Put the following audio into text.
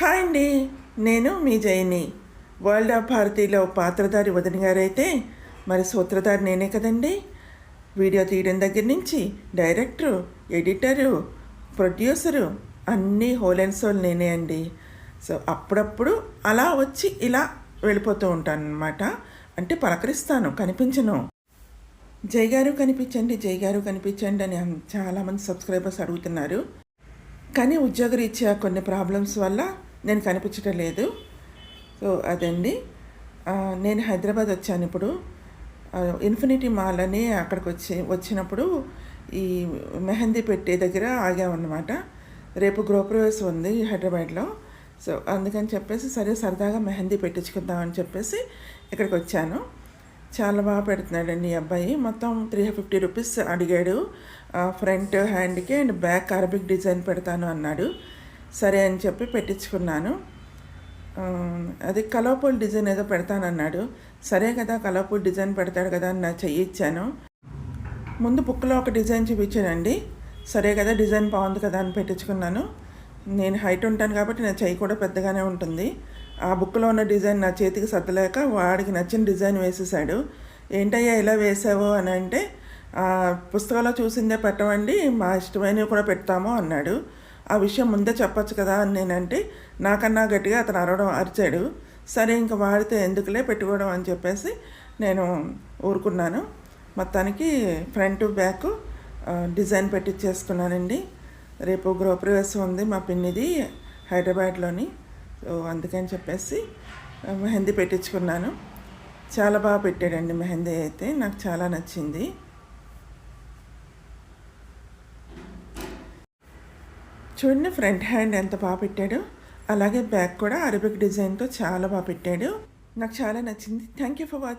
Hi అండి నేను మీ జైని world of భారతిలో పాత్రధారి వదిన గారైతే మరి సూత్రధారి నేనే కదండి. వీడియో తీయడం దగ్గర నుంచి డైరెక్టరు ఎడిటరు ప్రొడ్యూసరు అన్నీ హోల్ అండ్ సోల్ నేనే అండి. సో అప్పుడప్పుడు అలా వచ్చి ఇలా వెళ్ళిపోతూ ఉంటాను అనమాట అంటే పలకరిస్తాను కనిపించను. జై గారు కనిపించండి జై గారు కనిపించండి అని చాలామంది సబ్స్క్రైబర్స్ అడుగుతున్నారు. కానీ ఉద్యోగరీత్యా కొన్ని ప్రాబ్లమ్స్ వల్ల నేను కనిపించడం లేదు. సో అదండి. నేను హైదరాబాద్ వచ్చాను ఇప్పుడు. ఇన్ఫినిటీ మాల్ అని అక్కడికి వచ్చి వచ్చినప్పుడు ఈ మెహందీ పెట్టే దగ్గర ఆగామన్నమాట. రేపు గృహప్రవేశం ఉంది హైదరాబాద్లో. సో అందుకని చెప్పేసి సరే సరదాగా మెహందీ పెట్టించుకుందాం అని చెప్పేసి ఇక్కడికి వచ్చాను. చాలా బాగా పెడుతున్నాడండి ఈ అబ్బాయి. మొత్తం త్రీ ఫిఫ్టీ రూపీస్ అడిగాడు. ఫ్రంట్ హ్యాండ్కి అండ్ బ్యాక్ అరబిక్ డిజైన్ పెడతాను అన్నాడు. సరే అని చెప్పి పెట్టించుకున్నాను. అది కలవపూల్ డిజైన్ ఏదో పెడతానన్నాడు. సరే కదా కలవపూల్ డిజైన్ పెడతాడు కదా అని నా చెయ్యి ఇచ్చాను. ముందు బుక్లో ఒక డిజైన్ చూపించానండి. సరే కదా డిజైన్ బాగుంది కదా అని పెట్టించుకున్నాను. నేను హైట్ ఉంటాను కాబట్టి నా చెయ్యి కూడా పెద్దగానే ఉంటుంది. ఆ బుక్లో ఉన్న డిజైన్ నా చేతికి సర్దలేక వాడికి నచ్చిన డిజైన్ వేసేసాడు ఏంటయ్యా ఇలా వేసావు? అని అంటే "ఆ, పుస్తకంలో చూసిందే పెట్టమండి మా ఇష్టమైనవి కూడా పెడతాము అన్నాడు. ఆ విషయం ముందే చెప్పొచ్చు కదా అని నేనంటే నాకన్నా గట్టిగా అతను అరవడం అరిచాడు. సరే ఇంకా వాడితే ఎందుకులే పెట్టుకోవడం అని చెప్పేసి నేను ఊరుకున్నాను. మొత్తానికి ఫ్రంట్ బ్యాక్ డిజైన్ పెట్టించేసుకున్నానండి రేపు గృహప్రవేశం ఉంది మా పిన్నిది హైదరాబాద్లోని. సో అందుకని చెప్పేసి మెహందీ పెట్టించుకున్నాను. చాలా బాగా పెట్టాడండి మెహందీ అయితే నాకు చాలా నచ్చింది. చూడండి ఫ్రంట్ హ్యాండ్ ఎంత బాగా పెట్టాడు. అలాగే బ్యాక్ కూడా అరబిక్ డిజైన్తో చాలా బాగా పెట్టాడు. నాకు చాలా నచ్చింది. Thank you for watching